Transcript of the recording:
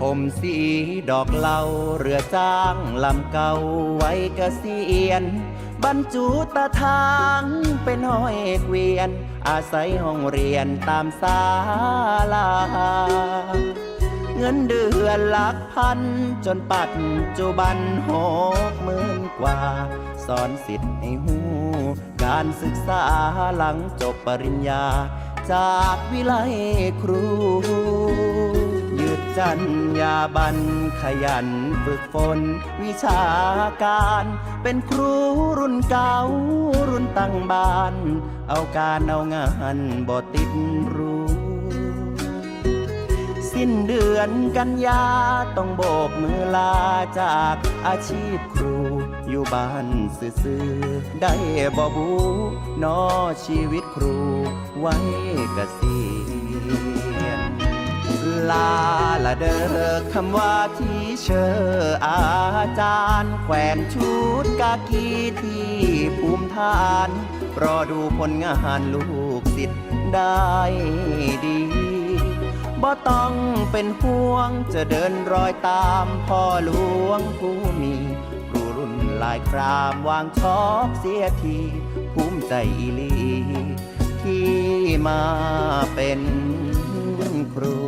ผมสีดอกเหลาเรือจ้างลำเก่าไว้เกษียณบรรจุตาทางเป็นห้อยเกวียน อาศัยห้องเรียนตามศาลา เงินเดือนหลักพันจนปัจจุบันหกหมื่นกว่า สอนสิทธิ์ให้หูการศึกษาหลังจบปริญญา จากวิไลครู จันยาบันขยันฝึกฝนวิชาการ เป็นครูรุ่นเก่ารุ่นตั้งบ้าน เอาการเอางานบ่ติดรู้ สิ้นเดือนกันยาต้องโบกมือลาจากอาชีพครูอยู่บ้านซื่อๆได้บ่บูนอชีวิตครูไว้เกษี ลาละเด้อคำว่าที่เชออาจารย์ แขวนชุดกากีที่ภูมิฐาน รอดูผลงานลูกศิษย์ได้ดีบ่ต้องเป็นห่วงจะเดินรอยตามพ่อหลวงผู้มีครูรุ่นลายครามวางชอบเสียทีภูมิใจอีลีที่มาเป็นครู